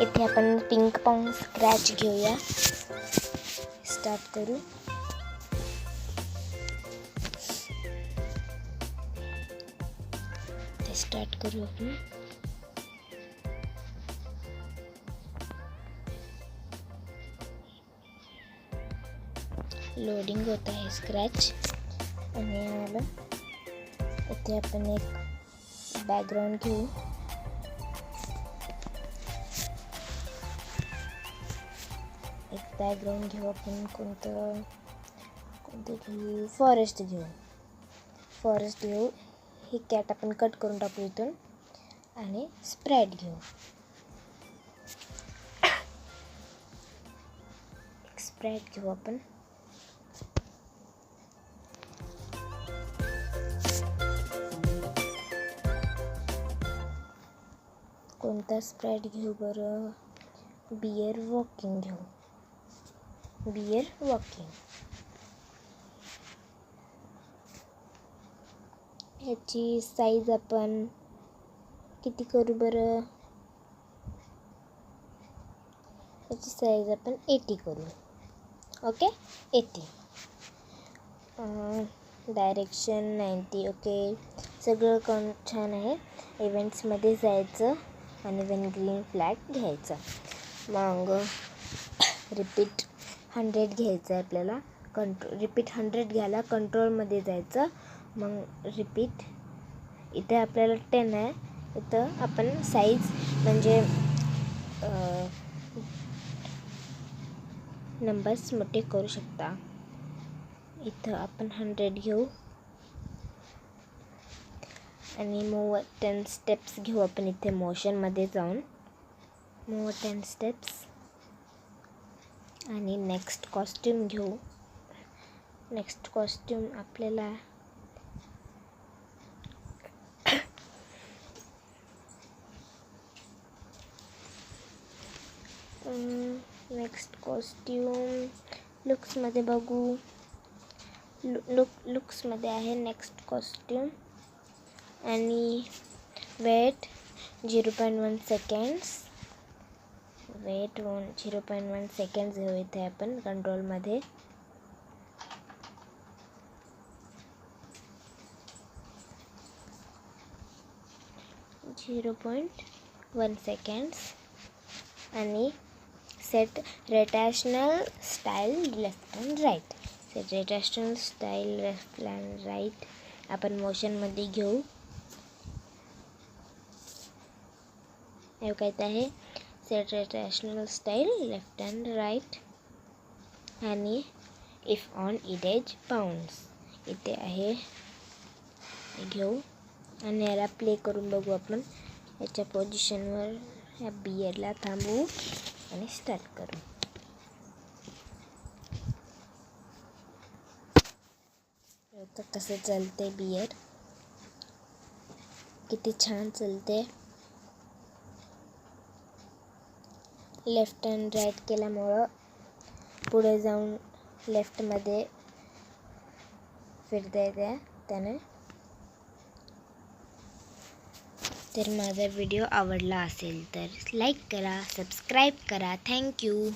इथे आपण pink pong scratch घेऊया. स्टार्ट करू. ते स्टार्ट करू आपण. लोडिंग होत आहे स्क्रॅच आणि आलं इथे आपण एक बॅकग्राऊंड घेऊ. एक बॅकग्राऊंड घेऊ आपण कोणतं कोणतं घेऊ फॉरेस्ट घेऊ फॉरेस्ट घेऊ ही कॅट आपण कट करून टाकू इथून आणि स्प्रेड घेऊ. एक स्प्रेड घेऊ आपण. कोणता स्प्रेड घेऊ बरं? बियर वॉकिंग घेऊ. बियर वॉकिंग ह्याची साईज आपण किती करू बरं? ह्याची साईज आपण एटी करू. Okay eighty direction ninety okay सगळं कोण छान आहे? इव्हेंट्समध्ये जायचं आणि वन ग्रीन फ्लॅग घ्यायचा. मग रिपीट हंड्रेड घ्यायचं आहे आपल्याला. कंट्रो रिपीट हंड्रेड घ्यायला कंट्रोलमध्ये जायचं. मग रिपीट इथे आपल्याला टेन आहे. इथं आपण साईज म्हणजे नंबर्स मोठे करू शकता. इथं आपण हंड्रेड घेऊ. आणि मूव टेन स्टेप्स घेऊ आपण इथे मोशनमध्ये जाऊन. मूव टेन स्टेप्स आणि नेक्स्ट कॉस्ट्यूम घेऊ. नेक्स्ट कॉस्ट्यूम आपल्याला नेक्स्ट कॉस्ट्यूम लुक्समध्ये बघू. लु लुक लुक्समध्ये आहे नेक्स्ट कॉस्ट्यूम आणि wait zero point one seconds wait one zero point one seconds घेऊ इथे आपण कंट्रोलमध्ये झिरो पॉईंट वन सेकंड्स आणि set rotational style left and right set rotational style left and right आपण मोशनमध्ये घेऊ. काय आहे? Set rotational style left and right आणि इफ ऑन इडेज बाउन्स इथे आहे. घेऊ. आणि याला प्ले करून बघू आपण. याच्या पोझिशनवर ह्या बियरला थांबवू आणि स्टार्ट करू. तर कसं चालते बियर किती छान चालते लेफ्ट अँड राईट केल्यामुळं पुढे जाऊन लेफ्टमध्ये फिरता येते त्याने. तर माझा व्हिडिओ आवडला असेल तर लाईक करा सबस्क्राईब करा. थँक्यू